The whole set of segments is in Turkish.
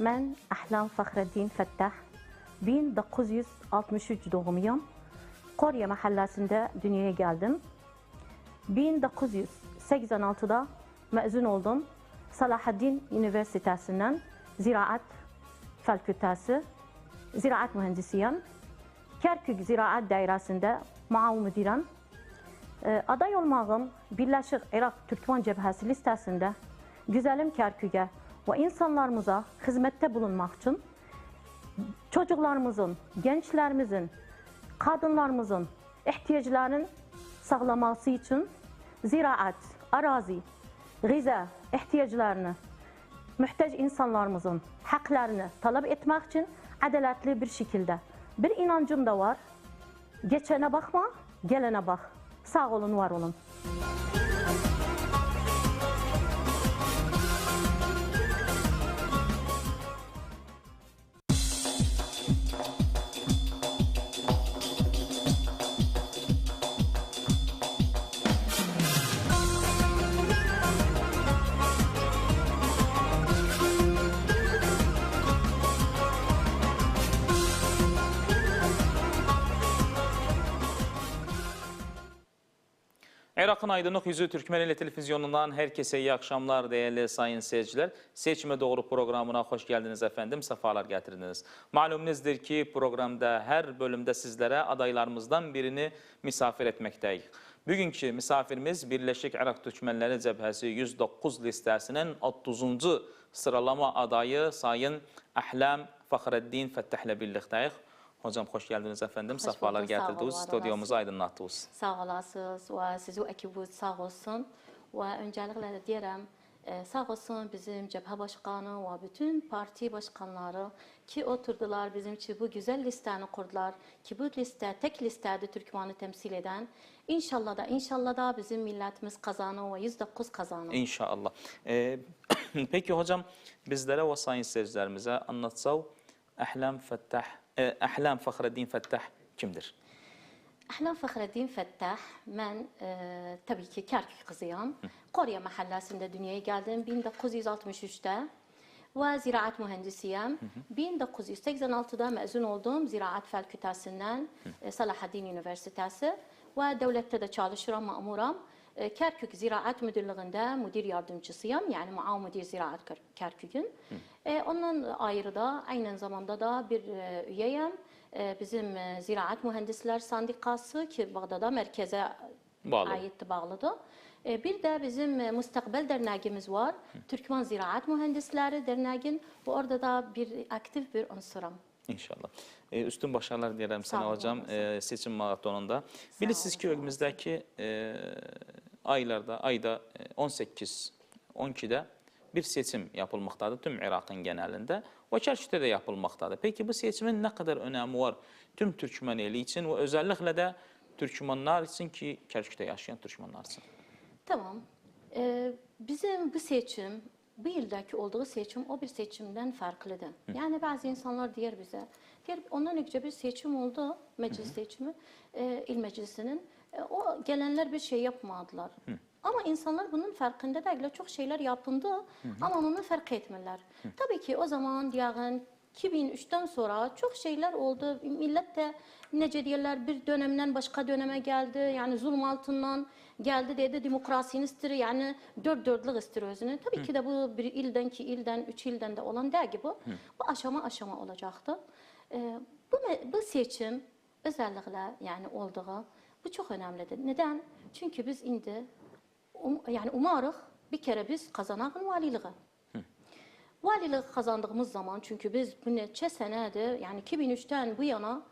Ben Ahlam Fahreddin Fettah. 1963 doğumluyum. Kore mahallesinde dünyaya geldim. 1986'da mezun oldum. Salahaddin Üniversitesi'nden Ziraat Fakültesi, Ziraat Mühendisiyim. Kerkük Ziraat Dairesi'nde muavin müdürüm. Ee, aday olmağım Birleşik Irak Türkmen Cebhesi listesinde güzelim Kerkük'e ve insanlarımıza hizmette bulunmak için çocuklarımızın, gençlerimizin, kadınlarımızın ihtiyaçlarının sağlaması için ziraat, arazi, gıza ihtiyaçlarını muhtaç insanlarımızın haklarını talep etmek için adaletli bir şekilde bir inancım da var. Geçene bakma, gelene bak. Sağ olun, var olun. Irak'ın aydınlık yüzü Türkmeneli televizyonundan herkese iyi akşamlar değerli sayın seyirciler. Seçime Doğru programına hoş geldiniz efendim, sefalar getirdiniz. Malumunuzdur ki programda her bölümde sizlere adaylarımızdan birini misafir etmekteyiz. Bugünkü misafirimiz Birleşik Irak Türkmenleri Cebhesi 109 listesinin 30. sıralama adayı Sayın Ahlam Fahreddin Fettah'la birlikteyiz. Hocam hoş geldiniz efendim, sefalar bulduk, sağ olun, getirdiniz, stüdyomuzu olasın. aydınlattınız. Sağ olasınız ve sizi ekibiniz sağ olsun. Ve öncelikle diyelim sağ olsun bizim cephe başkanı ve bütün parti başkanları ki oturdular bizim için bu güzel listeyi kurdular. Ki bu liste tek listede Türkmen'i temsil eden. İnşallah da inşallah da bizim milletimiz kazanır ve 109 kazanır. İnşallah. Ee, peki hocam bizlere ve sayın seyircilerimize anlatsav Ahlam Fettah, e, Ahlam Fahreddin Fettah kimdir? Ahlam Fahreddin Fettah, ben e, tabii ki Kerkük kızıyım. Konya mahallesinde dünyaya geldim 1963'te ve ziraat mühendisiyim. 1986'da mezun oldum Ziraat Fakültesinden e, Salahaddin Üniversitesi ve devlette de çalışıram, mamuram. E, Kerkük Ziraat Müdürlüğü'nde müdür yardımcısıyım. Yani muavin müdür Ziraat Ker- Kerkük'ün. E, onun ayrı da aynı zamanda da bir e, üyeyim. E, bizim e, Ziraat Mühendisler Sendikası ki Bağdat'da merkeze Bağlı. ait bağlıdır. E, Bir de bizim e, Müstakbel Derneğimiz var. Türkmen Ziraat Mühendisleri Derneğin. Bu orada da bir aktif bir unsurum. İnşallah. Ee, üstün başarılar dilerim hocam olasın. ee, seçim maratonunda. Bilirsiniz ki önümüzdeki e, aylarda, ayda e, 18, 12'de bir seçim yapılmaktadır tüm Irak'ın genelinde. O Kerkük'te de yapılmaktadır. Peki bu seçimin ne kadar önemi var tüm Türkmeneli için ve özellikle de Türkmenler için ki Kerkük'te yaşayan Türkmenler için? Tamam. Ee, bizim bu seçim, bu yıldaki olduğu seçim o bir seçimden farklıdır. Yani bazı insanlar diyor bize, diyor ondan önce bir seçim oldu, meclis seçimi, e, il meclisinin. E, o gelenler bir şey yapmadılar. Ama insanlar bunun farkında değiller. Çok şeyler yapıldı ama onu fark etmiyorlar. Tabii ki o zaman diyağın 2003'ten sonra çok şeyler oldu. Millet de nece diyorlar bir dönemden başka döneme geldi. Yani zulüm altından geldi dedi demokrasinin istir yani dört dörtlük istir özünü. Tabii ki de bu bir ilden ki ilden üç ilden de olan değil gibi. Bu aşama aşama olacaktı. Ee, bu, me- bu seçim özellikle yani olduğu bu çok önemlidir. Neden? Çünkü biz indi um, yani umarıq bir kere biz kazanağın valiliği. Valilik kazandığımız zaman çünkü biz bu neçə senedir yani 2003'ten bu yana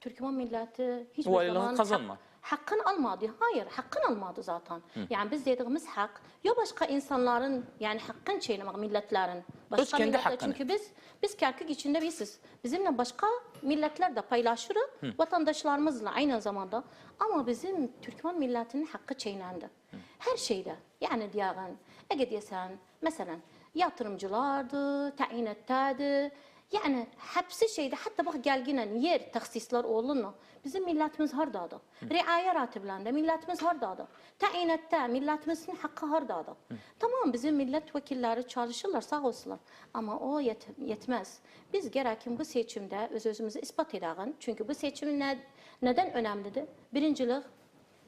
Türkmen milleti hiçbir Valiliği zaman kazanma. Hak- hakkını almadı. Hayır, hakkını almadı zaten. Yani biz dediğimiz hak ya başka insanların yani hakkını çiğnemek milletlerin. Başka kendi milletler hakkını. çünkü biz biz Kerkük içinde biziz. Bizimle başka milletler de paylaşırız vatandaşlarımızla aynı zamanda. Ama bizim Türkmen milletinin hakkı çiğnendi. Her şeyde. Yani diyağın, eğer diyesen mesela yatırımcılardı, tayin ettiğdi. Yani hepsi şeyde hatta bak gelginen yer tahsisler olunma. Bizim milletimiz hardadır. Riaya ratiblerinde milletimiz hardadır. Tayinatta milletimizin hakkı hardadır. Tamam bizim milletvekilleri çalışırlar sağ olsunlar. Ama o yet- yetmez. Biz gerekin bu seçimde öz özümüzü ispat edelim. Çünkü bu seçim ne, neden önemlidir? Birincilik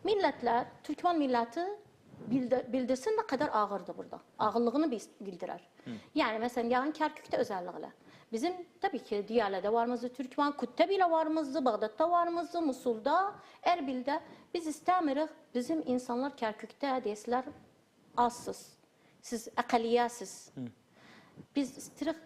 milletler, Türkmen milleti bildir, bildirsin ne kadar ağırdı burada. Ağırlığını bildirer. Yani mesela yarın Kerkük'te özellikle. Bizim tabii ki Diyale'de varımızdı, Türkmen, Kut'ta bile varımızdı, Bağdat'ta varımızdı, Musul'da, Erbil'de. Biz istemirik bizim insanlar Kerkük'te deseler azsız, siz akaliyəsiz. Biz istirik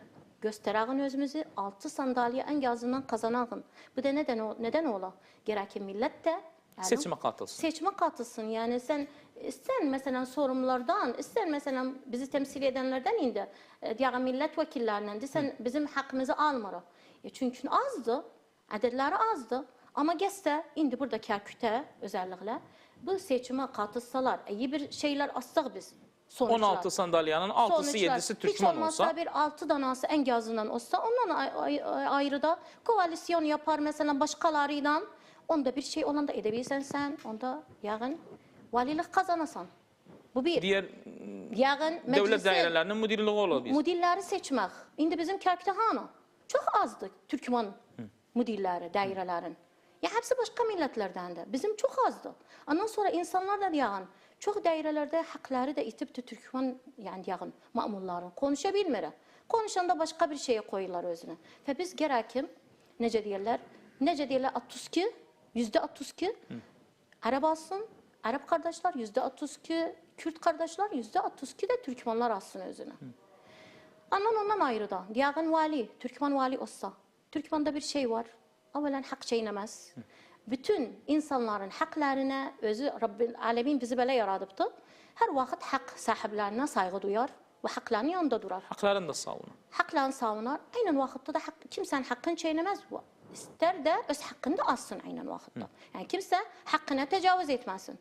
göstereğin özümüzü altı sandalye en azından kazanağın. Bu da neden o- neden ola? Gerek millet de yani Seçime katılsın. seçime katılsın. Yani sen sen mesela sorumlulardan, sen mesela bizi temsil edenlerden indi. E, diğer milletvekillerinden de sen bizim hakkımızı almara. E, çünkü azdı, adetleri azdı. Ama geste indi burada Kerkük'te özellikle bu seçime katılsalar iyi bir şeyler assak biz. Sonuçlar. 16 sandalyenin 6'sı Sonuçlar, 7'si Hiç Türkmen olmazsa olsa bir altı danası en azından olsa ondan ay- ay- ay- ayrı da koalisyon yapar mesela başkalarıyla. Onda bir şey olan da edebilirsen sen. Onda yarın valilik kazanasan. Bu bir. diğer Yarın devlet meclisin dairelerinin müdürlüğü olabilir. müdirleri seçmek. Şimdi bizim Kerk'te hana. Çok azdı Türkmen müdirleri, dairelerin. Ya hepsi başka milletlerden de. Bizim çok azdı. Ondan sonra insanlar da diyen çok dairelerde hakları da itip de Türkmen yani diyen mamulların konuşabilmeli. Konuşanda başka bir şeye koyuyorlar özüne. Ve biz gerekim nece diyorlar? Nece diyorlar 62 yüzde 62 Arap alsın, Arap kardeşler yüzde 62, Kürt kardeşler yüzde 62 de Türkmenler alsın özüne. Ondan ondan ayrı da. Diyağın vali, Türkmen vali olsa. Türkmen'de bir şey var. Evvelen hak çiğnemez. Bütün insanların haklarına özü Rabbil Alemin bizi böyle yaratıptı. Her vakit hak sahiplerine saygı duyar ve haklarının yanında durar. Haklarını da savunur. Haklarını savunar. Aynen vakitte de hak, kimsenin hakkını çiğnemez. İster de öz hakkını da alsın aynen vakitte. Yani kimse hakkına tecavüz etmesin.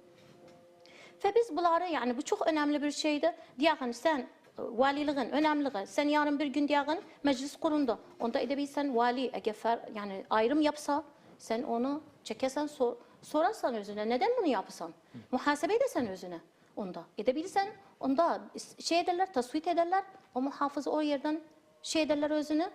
Ve biz bunları yani bu çok önemli bir şeydi. Diyağın sen e, valiliğin önemliliği. Sen yarın bir gün diyağın meclis kurunda. Onda edebilsen vali eğer fer- yani ayrım yapsa sen onu çekesen sor, sorarsan özüne neden bunu yapsan? Muhasebe edersen özüne onda. Edebilirsen onda şey ederler, tasvit ederler. O muhafız o yerden şey ederler özünü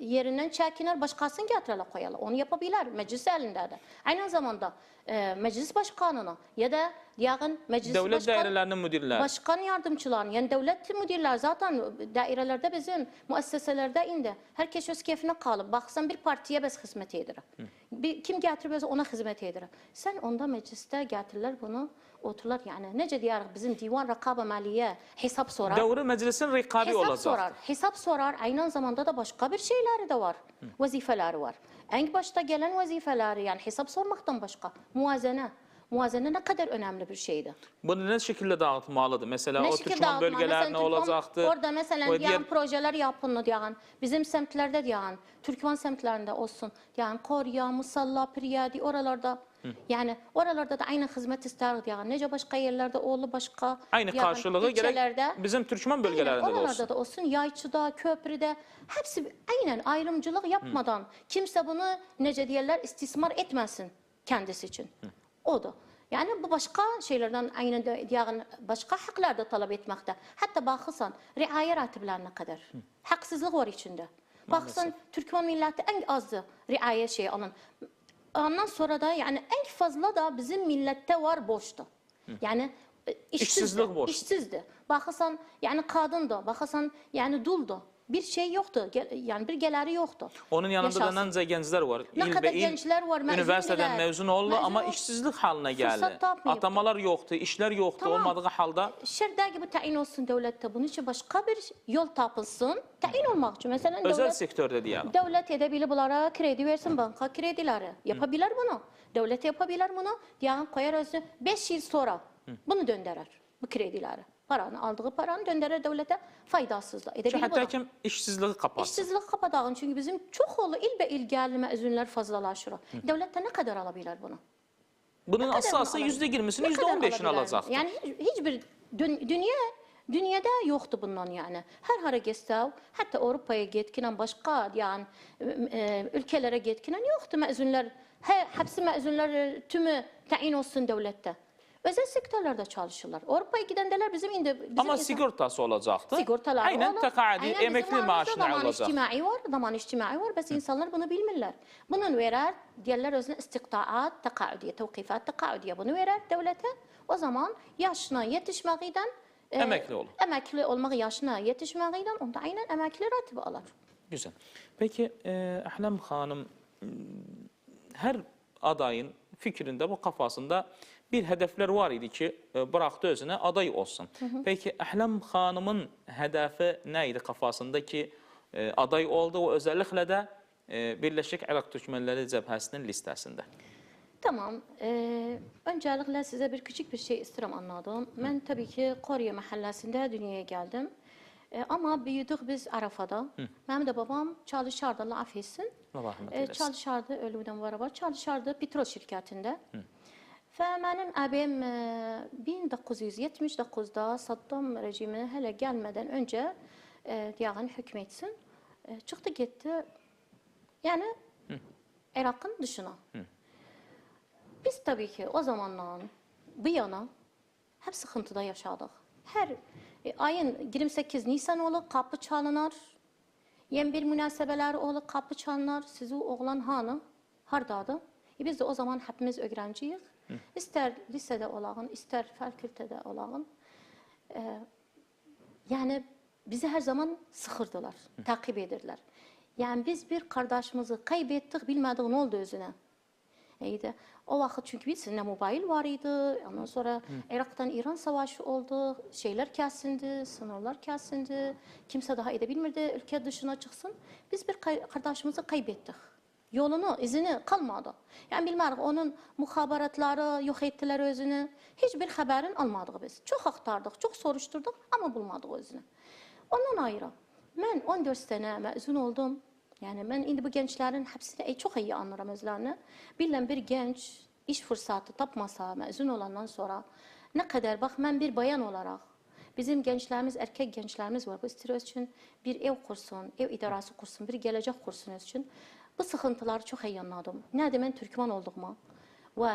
yerinden çekiner başkasını getirirler koyarlar. Onu yapabilirler meclis elinde de. Aynı zamanda e, meclis başkanına ya da diyağın meclis Devlet başkan, dairelerinin müdürleri. başkan yardımcılarını yani devlet müdürler zaten dairelerde bizim müesseselerde indi. Herkes öz keyfine kalıp baksan bir partiye bez hizmet edir. Bir, kim getirip ona hizmet edir. Sen onda mecliste getirirler bunu otururlar yani nece diyar bizim divan rakaba maliye hesap sorar. Devri meclisin rekabi Hesap olacak. sorar. Hesap sorar. Aynı zamanda da başka bir şeyleri de var. Vazifeleri var. En başta gelen vazifeleri yani hesap sormaktan başka. Muvazene. Muvazene ne kadar önemli bir şeydi. Bunu ne şekilde dağıtmalıdır? Mesela Ne o Türkmen bölgeler Mesela ne olacaktı? Orada mesela O diğer- projeler yapıldı diyen. Bizim semtlerde diyen. Türkmen semtlerinde olsun. Yani Korya, Musalla, Priyadi oralarda. Yani oralarda da aynı hizmet ister diyen. Nece başka yerlerde oğlu başka. Aynı diyen karşılığı gerek bizim Türkmen Aynen, bölgelerinde de oralarda olsun. da olsun. Yayçı'da, Köprü'de hepsi aynen ayrımcılık yapmadan kimse bunu nece diyorlar istismar etmesin kendisi için. O da. Yani bu başka şeylerden aynen de diğer başka haklar da talep etmekte. Hatta bakırsan riaya ratiblerine kadar. Haksızlık var içinde. Baksan Türkmen milleti en azı riaya şey alın. Ondan sonra da yani en fazla da bizim millette var boşta. Yani e, işsizdi. İşsizlik boş. İşsizdi. Bakırsan yani kadın da, bakırsan yani dul da. Bir şey yoktu. Yani bir geliri yoktu. Onun yanında Yaşasın. da nence gençler var. Ne İl kadar il gençler var, mezun Üniversiteden mezun oldu Mezun ama işsizlik haline geldi. Atamalar yoktu, işler yoktu. Tamam. Olmadığı halde Şerda gibi tayin olsun devlette. Bunun için başka bir yol tapılsın. Tayin olmak için. Mesela özel devlet, sektörde diyelim. devlet edebilir bunlara kredi versin banka kredileri. Yapabilir bunu. Devlet yapabilir bunu. Diyan koyar özü 5 yıl sonra bunu döndürür. Bu kredileri. Paranı aldığı paranı döndürür devlete faydasızlık. Edebilir Hatta bunu. kim işsizliği kapatsın. İşsizlik kapatağın çünkü bizim çok olu il be il geldi mezunlar fazlalaşır. Devlette ne kadar alabilir bunu? Bunun beşini alabilir? alacak. Yani hiç- hiçbir dün- dünya Dünyada yoktu bundan yani. Her hara geçsəv, hatta Avrupa'ya getkinen başka yani e, ülkelere getkinen yoktu mezunlar. He, hepsi mezunlar e, tümü tayin olsun devlette. Özel sektörlerde çalışırlar. Avrupa'ya gidenler bizim indi bizim Ama insan- sigortası olacaktı. sigortalar Aynen olur. tekadi Aynen emekli maaşına zaman ayrılacak. içtimai var, zaman içtimai var. Bes insanlar bunu bilmirler. Bunun verer, diğerler özüne istiktaat, tekaudiye, tevkifat, tekaudiye bunu verer devlete. O zaman yaşına yetişmeğinden e, Emekli olur. Emekli olmak yaşına yetişmeğinden onda aynen emekli ratibi alır. Güzel. Peki e, Ahlem Hanım her adayın fikrinde bu kafasında bir hədəflər var idi ki, e, buraxdı özünə aday olsun. Hı hı. Peki Əhləm xanımın hədəfi nə idi qafasında ki, e, aday oldu? O özəlliklə də e, Birləşik Əraq Türkmənləri cəbhəsinin listəsində. Tamam. Ee, öncelikle size bir küçük bir şey istedim anladım. Ben tabii ki Korya mahallesinde dünyaya geldim. Ee, ama büyüdük biz Arafa'da. Hı. Benim de babam çalışardı, Allah affetsin. Allah rahmet eylesin. Ee, çalışardı, ölümden var var. Çalışardı petrol şirketinde. Hı. Abim e, 1979'da Saddam rejimi hele gelmeden önce e, yani hükmetsin. E, çıktı gitti. Yani Irak'ın dışına. Biz tabii ki o zamandan bu yana hep sıkıntıda yaşadık. Her e, ayın 28 Nisan olur kapı çalınar. Yem bir münasebeler olur kapı çalınar. Sizi oğlan hanı hardadı. E biz de o zaman hepimiz öğrenciyiz. İster lisede olağın, ister fakültede olağın. E, yani bizi her zaman sıkırdılar, takip edirler. Yani biz bir kardeşimizi kaybettik, bilmedik ne oldu özüne. İyiydi. O vakit çünkü bilsin mobil var idi. Ondan sonra Irak'tan İran savaşı oldu. Şeyler kesildi, sınırlar kesildi. Kimse daha edebilmirdi ülke dışına çıksın. Biz bir kardeşimizi kaybettik. Yolunu, izini kalmadı. Yani bilmiyorum onun muhaberatları yok ettiler özünü. Hiçbir haberin almadık biz. Çok aktardık, çok soruşturduk ama bulmadık özünü. Ondan ayrı. Ben 14 sene mezun oldum. Yani ben indi bu gençlerin hepsini çok iyi anlarım özlerini. Bilen bir genç iş fırsatı tapmasa mezun olandan sonra ne kadar bak ben bir bayan olarak bizim gençlerimiz, erkek gençlerimiz var. Bu istiyoruz için bir ev kursun, ev idaresi kursun, bir gelecek kursun için. Bu sıxıntıları çox iyi anladım. Nədir mən türkman olduğumu və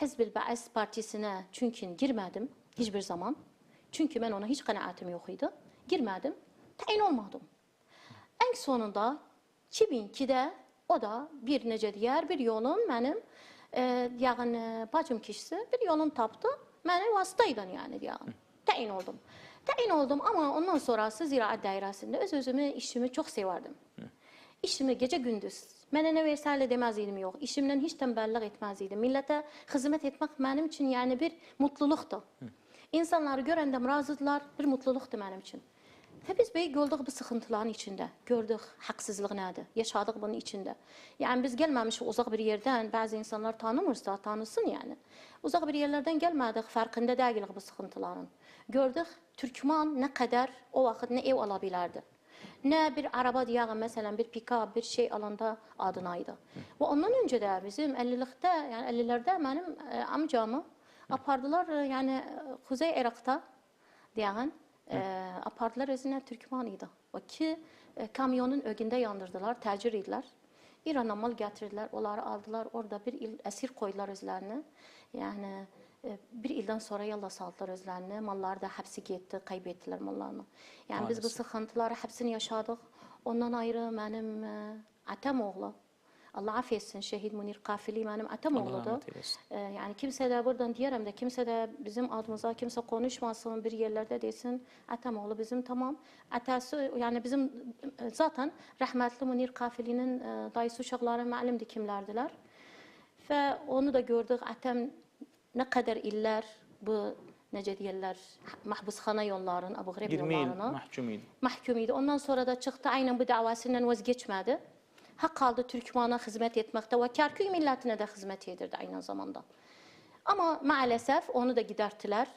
Hizb-ül Bəəs partisinə çünki girmədim heç bir zaman. Çünki mən ona heç qənaətim yox idi. Girmədim, təyin olmadım. Ən sonunda 2002-də o da bir necə deyər, bir yolun mənim e, yağın e, bacım kişisi bir yolun tapdı. Məni vasitə ilə yəni yağın. Təyin oldum. Təyin oldum, amma ondan sonrası ziraət dairəsində öz-özümü, işimi çox sevardım. İşimi gece gündüz. Mənə nə versələ deməzdim yox. İşimdən heç tənbəllik etməzdim. Millətə xidmət etmək mənim üçün yəni bir mutluluqdur. İnsanları görəndə razıdılar, bir mutluluqdur mənim üçün. Biz böyük olduq bu sıxıntıların içində. Gördük haqsızlıq nədir? Yaşadıq bunun içində. Yəni biz gəlməmişik uzaq bir yerdən. Bəzi insanlar tanımırsa, tanısın yəni. Uzaq bir yerlərdən gəlmədik, fərqində deyilik bu sıxıntıların. Gördük Türkman nə qədər o vaxt nə ev ala bilərdi. Ne bir araba diyelim mesela bir pickup bir şey alanda adınaydı. Ve ondan önce de bizim 50'likte yani 50'lerde benim e, amcamı apardılar e, yani e, Kuzey Irak'ta diyelim e, apardılar özüne Türkmanıydı. O ki e, kamyonun ögünde yandırdılar, təcir idilər. İran'a mal getirdiler, onları aldılar. Orada bir il esir koydular özlerini. Yani e, bir ilden sonra yalla saldılar özlerini. Malları da hepsi gitti, kaybettiler mallarını. Yani biz bu Maalesef. sıkıntıları hepsini yaşadık. Ondan ayrı benim e, atam oğlu. Allah affetsin şehit Munir Kafili benim atam oğludu. Ee, yani kimse de buradan diyelim de kimse de bizim adımıza kimse konuşmasın bir yerlerde desin Atamoğlu bizim tamam. Atası yani bizim e, zaten rahmetli Munir Kafili'nin e, dayısı uşakları malimdi kimlerdiler. Ve onu da gördük Atam ne kadar iller bu nece diyorlar mahpushana yolların, Abu Ghraib 20 yıl yollarını mahkum idi. Ondan sonra da çıktı aynen bu davasından vazgeçmedi. Hak kaldı Türkmana hizmet etmekte ve Kerkük milletine de hizmet yedirdi aynı zamanda. Ama maalesef onu da giderttiler.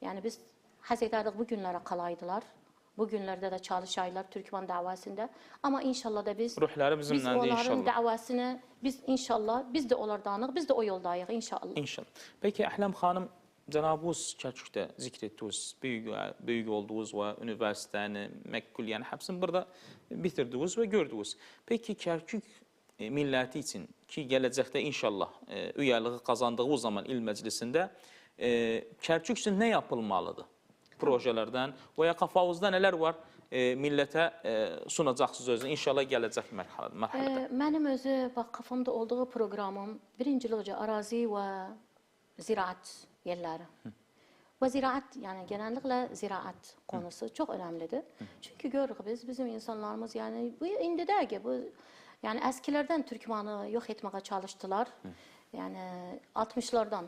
Yani biz haz ederdik bugünlere kalaydılar. Bugünlerde de çalışaylar Türkmen davasında. Ama inşallah da biz Ruhları biz bizimle de onların inşallah. davasını biz inşallah biz de onlardanıq, biz de o yoldayıq inşallah. İnşallah. Peki Ahlem Hanım Cənabınız Kərkükdə zikr etdiniz, böyük, böyük olduğunuz və üniversitəni, məkkul, yəni həbsini burada bitirdiniz və gördünüz. Peki Kərkük e, milləti üçün ki, gələcəkdə inşallah e, üyəliyi qazandığı zaman il məclisində e, Kərkük üçün nə yapılmalıdır? projelərdən və ya Xafauzda nələr var? E, millətə e, sunacaqsınız özünü. İnşallah gələcək mərhələdə. mərhələdə. E, mənim özü bax kafamda olduğu proqramım birincilikcə arazi və ziraət yerləri. Hı. Və ziraət, yəni genelliklə ziraət konusu Hı. çox önəmlidir. Hı. Çünki görürük biz bizim insanlarımız yəni bu indi də ki bu yəni əskilərdən türkmanı yox etməyə çalışdılar. Hı. Yəni 60-lardan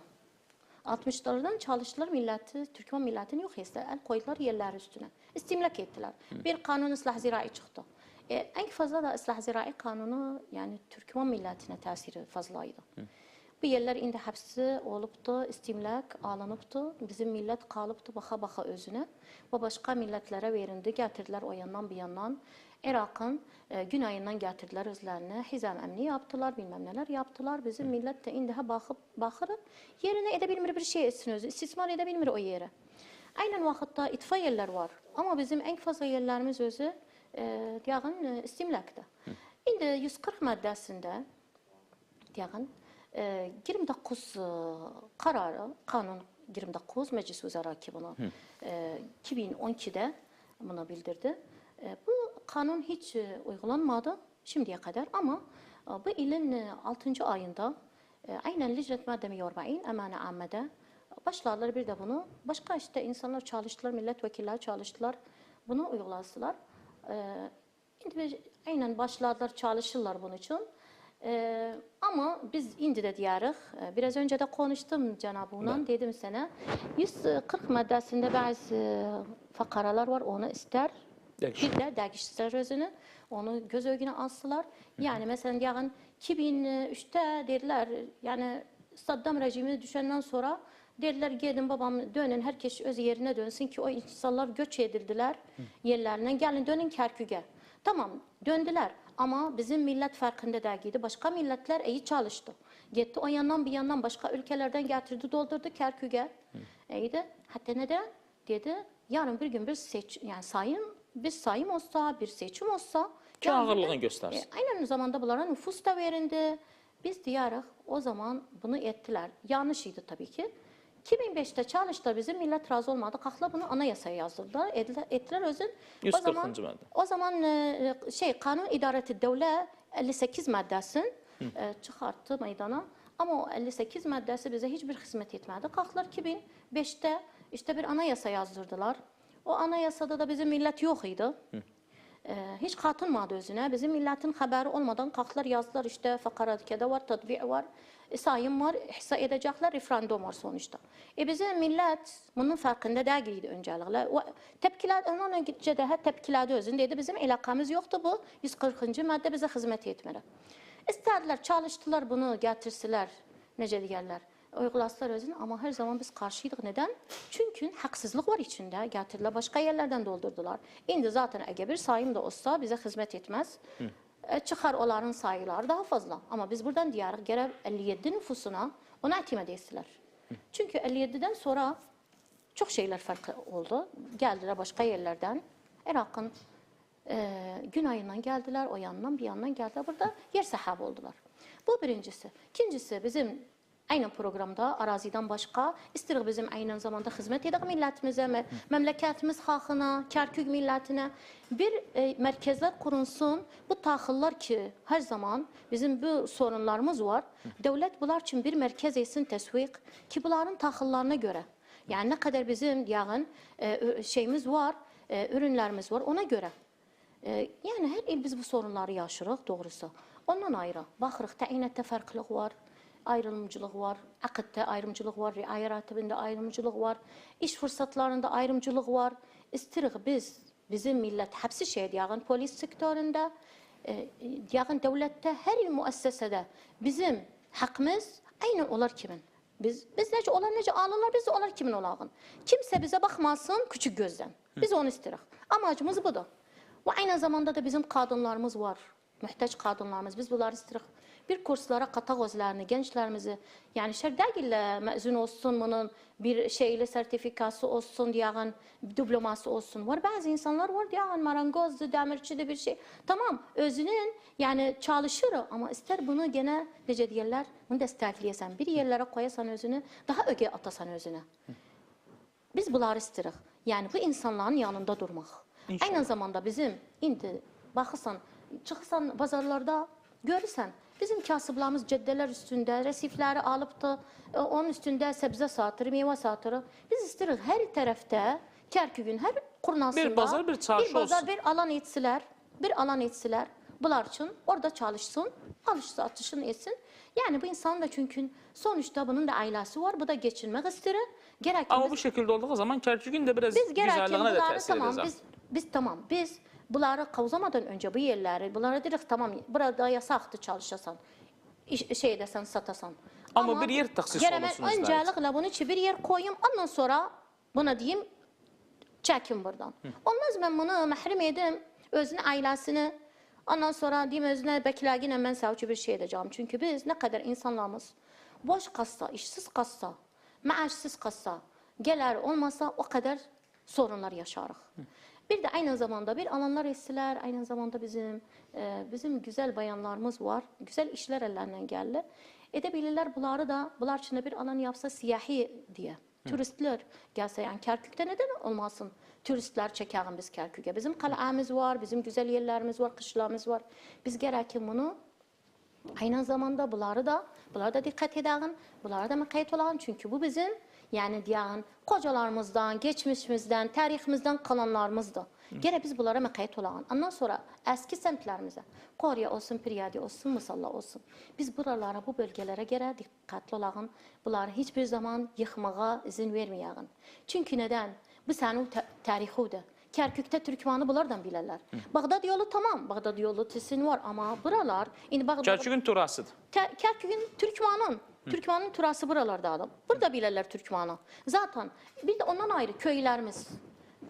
60'lardan çalıştılar milleti, Türkmen milletini yok ettiler. El koydular yerler üstüne. İstimlak ettiler. Bir kanun ıslah zirai çıktı. E, en fazla da ıslah zirai kanunu yani Türkmen milletine tesiri fazlaydı. Bu yerler indi hepsi olupdu, istimlak alınıptı. Bizim millet kalıptı baka baka özüne. Ve başka milletlere verindi, getirdiler o yandan bir yandan. Irak'ın e, güneyinden getirdiler özlerine. Hizam emni yaptılar, bilmem neler yaptılar. Bizim millet de indi ha bakıp bakırı yerine edebilmir bir şey etsin özü. İstismar edebilmir o yere. Aynen vakitte itfaiyeler var. Ama bizim en fazla yerlerimiz özü e, diyağın e, istimlakta. Indi 140 maddesinde diyağın 29 e, kararı, kanun 29 Meclis Wezara ki bunu e, 2012'de bunu bildirdi. E, bu kanun hiç e, uygulanmadı şimdiye kadar ama e, bu ilin e, 6. ayında e, aynen Licret Madde 140 Emane Amme'de başlarlar bir de bunu. Başka işte insanlar çalıştılar, milletvekilleri çalıştılar. Bunu uygulasılar. E, aynen başladılar çalışırlar bunun için. Ee, ama biz indi de diyarıq. Ee, Biraz önce de konuştum Cenab-ı dedim sana. 140 maddesinde bazı fakaralar var onu ister. Bir de dergişler özünü. Onu göz önüne alsılar. Yani mesela diyelim 2003'te dediler yani Saddam rejimi düşenden sonra dediler gelin babam dönün herkes öz yerine dönsün ki o insanlar göç edildiler yerlerine gelin dönün Kerkük'e. Tamam döndüler ama bizim millet farkında değildi. Başka milletler iyi çalıştı. Gitti o yandan bir yandan başka ülkelerden getirdi doldurdu Kerkük'e. İyiydi. Hatta neden? Dedi yarın bir gün bir seç yani sayım bir sayım olsa bir seçim olsa Ki ağırlığını göstersin. E, Aynen zamanda bunlara nüfus da verildi. Biz diyarıq o zaman bunu ettiler. Yanlış idi tabii ki. 2005'te çalıştı bizim millet razı olmadı. Kalkla bunu anayasaya yazdırdılar. Ettiler, ettiler özün. O 140. zaman, madde. o zaman e, şey kanun idareti devlet 58 maddesin e, çıkarttı meydana. Ama o 58 maddesi bize hiçbir hizmet etmedi. Kalklar 2005'te işte bir anayasa yazdırdılar. O anayasada da bizim millet yok idi. Ee, hiç katılmadı özüne. Bizim milletin haberi olmadan kalktılar yazdılar işte fakaradikede var, tatbiği var, sayım var, ihsa edecekler, referandum var sonuçta. E bizim millet bunun farkında değildi öncelikle. Tepkiler, ondan önce daha tepkiladı özün dedi. Bizim alakamız yoktu bu. 140. madde bize hizmet etmeli. İstediler, çalıştılar bunu getirsiler. Nece diyorlar? Uygulasılar özünü ama her zaman biz karşıydık. Neden? Çünkü haksızlık var içinde. Getirdiler başka yerlerden doldurdular. Şimdi zaten eğer bir sayım da olsa bize hizmet etmez. E, çıkar onların sayıları daha fazla. Ama biz buradan diyarıq gerek 57 nüfusuna ona itimat etsinler. Çünkü 57'den sonra çok şeyler farklı oldu. Geldiler başka yerlerden. Irak'ın e, günayından geldiler, o yandan bir yandan geldiler. Burada yer sahibi oldular. Bu birincisi. İkincisi bizim aynen programda araziden başka istirik bizim aynen zamanda hizmet edik milletimize, me- memleketimiz halkına, Kerkük milletine bir e, merkezler kurulsun. Bu tahıllar ki her zaman bizim bu sorunlarımız var. Devlet bunlar için bir merkez etsin tesvik ki bunların tahıllarına göre. Yani ne kadar bizim yağın e, şeyimiz var, e, ürünlerimiz var ona göre. E, yani her il biz bu sorunları yaşırıq doğrusu. Ondan ayrı. Baxırıq təyinatda fərqlilik var, ayrımcılıq var, aqiddə ayrımcılıq var, riayə ratibində ayrımcılıq var, iş fırsatlarında ayrımcılıq var. İstirik biz bizim millət həbsi şey yağın polis sektöründə, e, yağın dövlətdə hər il müəssisədə bizim haqqımız aynen olar kimin. Biz biz necə onlar necə alırlar, biz də onlar kimin olağın. Kimsə bizə baxmasın küçük gözdən. Biz onu istirik. Amacımız budur. Ve aynı zamanda da bizim kadınlarımız var. Mühtaç kadınlarımız. Biz bunları istirik. Bir kurslara katak özlerini, gençlerimizi yani şey değil mezun olsun bunun bir şeyle sertifikası olsun diyen diploması olsun. Var bazı insanlar var diyen marangozdu, demirçi bir şey. Tamam özünün yani çalışır ama ister bunu gene nece diyorlar bunu destekleyesen bir yerlere koyasan özünü daha öge atasan özünü. Biz bunları istirik. Yani bu insanların yanında durmak. İnşallah. Aynı zamanda bizim indi baxırsan, çıxırsan bazarlarda görürsən, bizim kasıblarımız cəddelər üstündə resifləri alıp da e, onun üstündə səbzə satır, meyvə satır. Biz istirik hər tərəfdə Kərkügün hər kurnasında Bir bazar, bir çarşı bir bazar, olsun. bir alan etsilər, bir alan etsilər. Bunlar için orada çalışsın, alış satışını etsin. Yani bu insan da çünkü sonuçta bunun da ailesi var. Bu da geçinmek ister. Gerek Ama biz- bu şekilde olduğu zaman Kerkük'ün de biraz biz gereken güzelliğine de bunları tesir tamam biz biz tamam biz bunları kavzamadan önce bu yerleri bunlara dedik tamam burada yasaktı çalışasan iş, şey desen satasan. Ama bir yer taksis gene ben olursun izler için. öncelikle bunun için bir yer koyayım ondan sonra buna diyeyim çekin buradan. Olmaz ben bunu mahrum edim özünü ailesini ondan sonra diyeyim özüne beklagine ben savcı bir şey edeceğim. Çünkü biz ne kadar insanlarımız boş kassa, işsiz kassa, maaşsız kassa, gelir olmasa o kadar sorunlar yaşarız. Bir de aynı zamanda bir alanlar ettiler, aynı zamanda bizim e, bizim güzel bayanlarımız var, güzel işler ellerinden geldi. Edebilirler bunları da, bunlar için de bir alan yapsa siyahi diye. Turistler gelse yani Kerkük'te neden olmasın? Turistler çekelim biz Kerkük'e. Bizim kalemiz var, bizim güzel yerlerimiz var, kışlamız var. Biz gereken bunu Aynı zamanda bunları da bunlara da dikkat edelim. Bunlara da mukayyet olalım. Çünkü bu bizim yani diyen kocalarımızdan, geçmişimizden, tarihimizden kalanlarımızdı. Gene biz bunlara mukayyet olalım. Ondan sonra eski semtlerimize, Korya olsun, Priyadi olsun, Musalla olsun. Biz buralara, bu bölgelere göre dikkatli olalım. Bunları hiçbir zaman yıkmaya izin vermeyelim. Çünkü neden? Bu senin ta- tarihidir. Kerkük'te Türkmen'i bunlardan bilirler. Bağdat yolu tamam, Bağdat yolu Tisin var ama buralar, indi Bağdat... Kerkük'ün turasıdır. Ke- Kerkük'ün Türkmen'in, turası buralarda adam. Burada bilirler Türkmen'i. Zaten bir de ondan ayrı köylerimiz,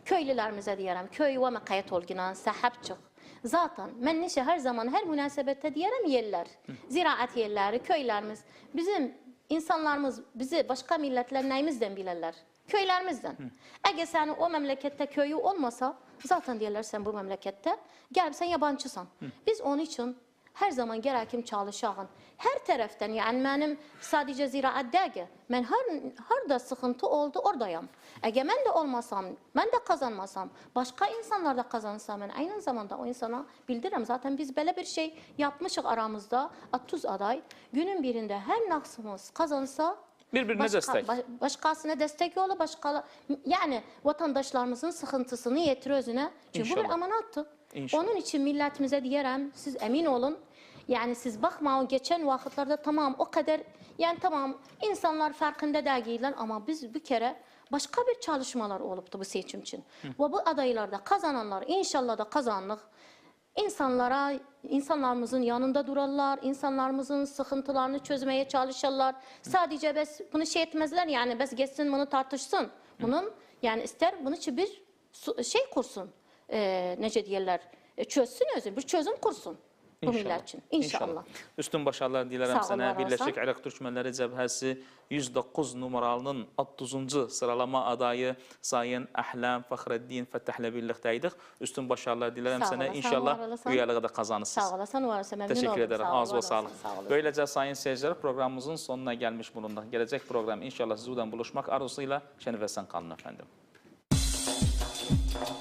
köylülerimize diyelim, köy ve mekayet olguna, sahipçik. Zaten ben neşe her zaman her münasebette diyelim yerler. Ziraat yerleri, köylerimiz. Bizim insanlarımız bizi başka milletler neyimizden bilirler? Köylerimizden. Eğer sen o memlekette köyü olmasa zaten diyorlar sen bu memlekette gel sen yabancısan. Biz onun için her zaman gerekim çalışağın. Her taraftan yani benim sadece ziraat değil. Ben her, her da sıkıntı oldu oradayım. Eğer ben de olmasam, ben de kazanmasam, başka insanlar da kazansa ben aynı zamanda o insana bildiririm. Zaten biz böyle bir şey yapmışız aramızda 30 aday. Günün birinde her naksımız kazansa Birbirine başka, destek. ba- başkasına destek yolu başka yani vatandaşlarımızın sıkıntısını yetir özüne. Çünkü bu bir İnşallah. İnşallah. Onun için milletimize diyelim siz emin olun. Yani siz bakma o geçen vakitlerde tamam o kadar yani tamam insanlar farkında değiller ama biz bir kere başka bir çalışmalar oluptu bu seçim için. Ve bu adaylarda kazananlar inşallah da kazanlık. İnsanlara, insanlarımızın yanında durarlar, insanlarımızın sıkıntılarını çözmeye çalışırlar. Sadece bes bunu şey etmezler yani bes geçsin bunu tartışsın. Bunun yani ister bunu için bir şey kursun, e, nece diyorlar, e, çözsün özü, bir çözüm kursun bu millet için. İnşallah. Üstün başarılar var Birleşik olsan. Irak Türkmenleri Cəbhəsi 109 numaralının 30-cu sıralama adayı Sayın Əhlam Fəxrəddin Fəttəhlə birlikdəydik. Üstün başarılar sana. olasın, İnşallah üyeliği de kazanırsınız. Sağ olasın, var olasın. Memnun Teşekkür oldum. ederim. Sağ ol, Ağzı var ve sağlık. olasın, Sağ olasın. Böylece sayın seyirciler programımızın sonuna gelmiş bulunduk. Gelecek program inşallah arzusuyla şen ve sen kalın efendim. Ben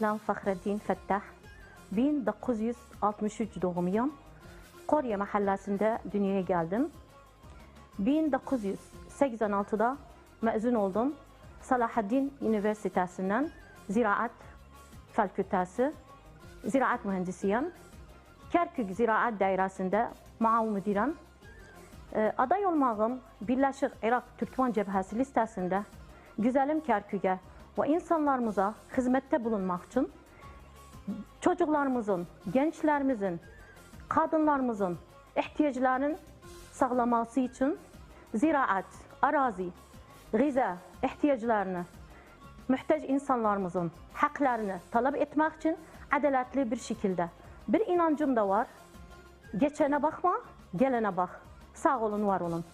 Ahlam Fahreddin Fettah. 1963 doğumluyum. Korya mahallesinde dünyaya geldim. 1986'da mezun oldum. Salahaddin Üniversitesi'nden Ziraat Fakültesi, Ziraat Mühendisiyim. Kerkük Ziraat Dairesi'nde maal müdürüm. E, aday olmağım Birleşik Irak Türkmen Cebhesi listesinde güzelim Kerkük'e ve insanlarımıza hizmette bulunmak için çocuklarımızın, gençlerimizin, kadınlarımızın ihtiyaçlarının sağlaması için ziraat, arazi, gıza ihtiyaçlarını, muhtaç insanlarımızın haklarını talep etmek için adaletli bir şekilde. Bir inancım da var. Geçene bakma, gelene bak. Sağ olun, var olun.